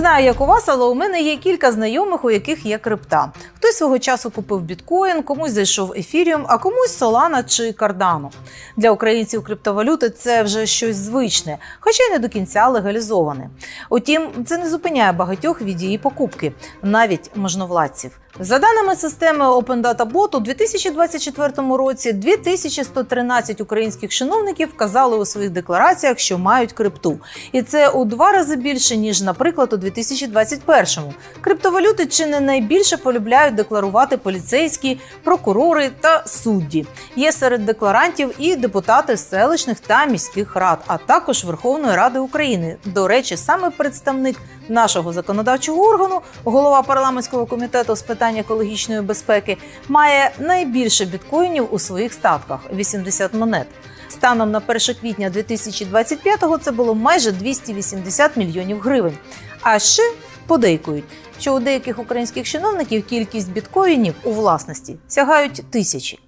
Знаю, як у вас, але у мене є кілька знайомих, у яких є крипта. Хтось свого часу купив біткоін, комусь зайшов ефіріум, а комусь солана чи кардану. Для українців криптовалюти це вже щось звичне, хоча й не до кінця легалізоване. Утім, це не зупиняє багатьох від її покупки, навіть можновладців. За даними системи Open Data Bot, у 2024 році 2113 українських чиновників вказали у своїх деклараціях, що мають крипту, і це у два рази більше ніж, наприклад, у 2021-му. Криптовалюти чи не найбільше полюбляють декларувати поліцейські, прокурори та судді. Є серед декларантів і депутати селищних та міських рад, а також Верховної Ради України. До речі, саме представник нашого законодавчого органу, голова парламентського комітету з питань екологічної безпеки, має найбільше біткоїнів у своїх статках 80 монет. Станом на 1 квітня 2025-го це було майже 280 мільйонів гривень. А ще подейкують, що у деяких українських чиновників кількість біткоїнів у власності сягають тисячі.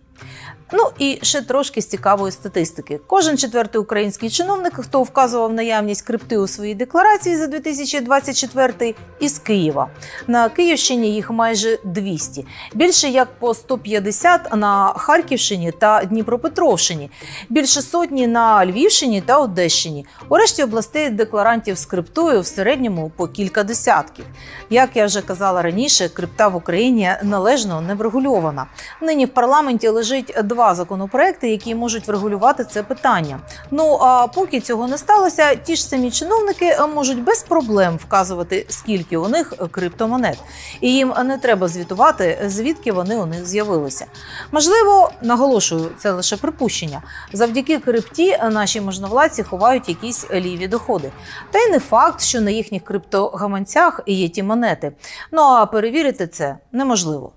Ну і ще трошки з цікавої статистики. Кожен четвертий український чиновник, хто вказував наявність крипти у своїй декларації за 2024 із Києва. На Київщині їх майже 200. Більше як по 150 на Харківщині та Дніпропетровщині, більше сотні на Львівщині та Одещині. У решті областей декларантів з криптою в середньому по кілька десятків. Як я вже казала раніше, крипта в Україні належно не врегульована. Нині в парламенті лежить два законопроекти, які можуть врегулювати це питання. Ну а поки цього не сталося, ті ж самі чиновники е, можуть без проблем вказувати, скільки у них криптомонет, і їм не треба звітувати, звідки вони у них з'явилися. Можливо, наголошую, це лише припущення. Завдяки крипті наші можновладці ховають якісь ліві доходи. Та й не факт, що на їхніх криптогаманцях є ті монети. Ну а перевірити це неможливо.